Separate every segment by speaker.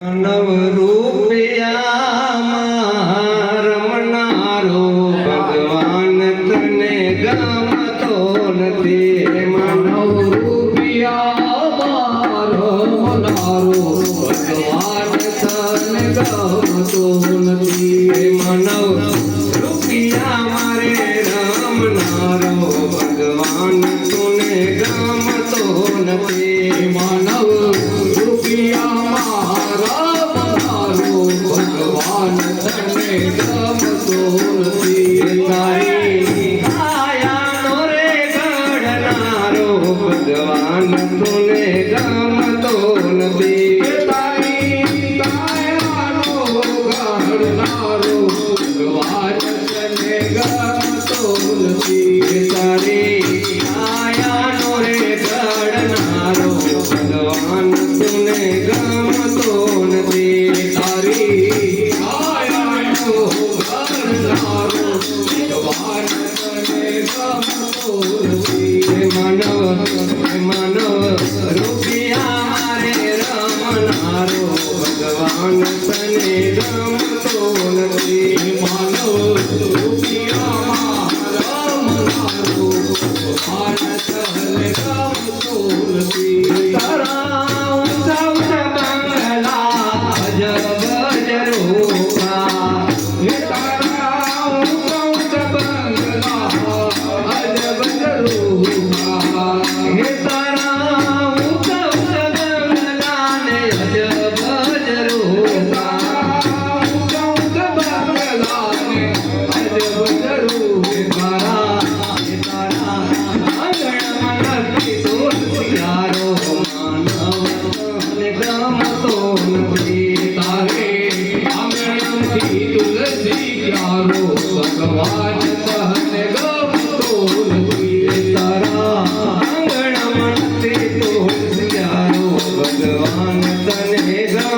Speaker 1: રમણારો ભગવાન તને ગમતો નથી. માનવ
Speaker 2: રૂપિયા
Speaker 1: મારો ભગવાન તને ગમતો નથી.
Speaker 2: માનવ
Speaker 1: રૂપિયા મારે રમણારો ભગવાન તને ગમતો નથી.
Speaker 2: માનવ Johan Tanegan.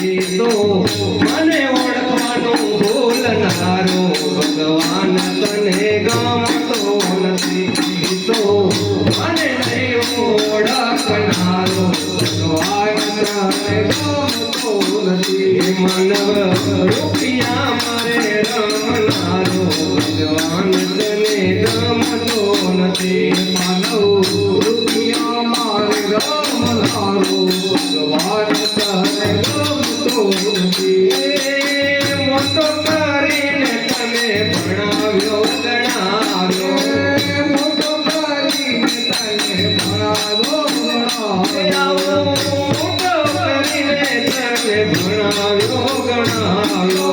Speaker 2: દીધો
Speaker 1: મને ઓળખવાનો નથી. દીધો મને નહીં ઓળખનારો, ભગવાન તને ગમતો નથી. માનવ રૂપિયા મારે રમનારો, ભગવાન નથી.
Speaker 2: ભણાવ્યો
Speaker 1: ગણાવ્યો મોટો કરીને તને ભણાવ્યો ગણાવ્યો.
Speaker 2: મોટો કરીને તને ભણાવ્યો
Speaker 1: ગણાવ્યો.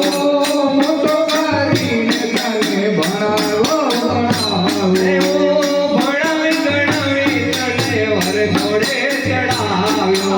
Speaker 1: મોટો કરીને તને ભણાવ્યો ગણાવ્યો
Speaker 2: ભણાવી
Speaker 1: ગણાવી તને
Speaker 2: વર ઘોડે ચડાવ્યો.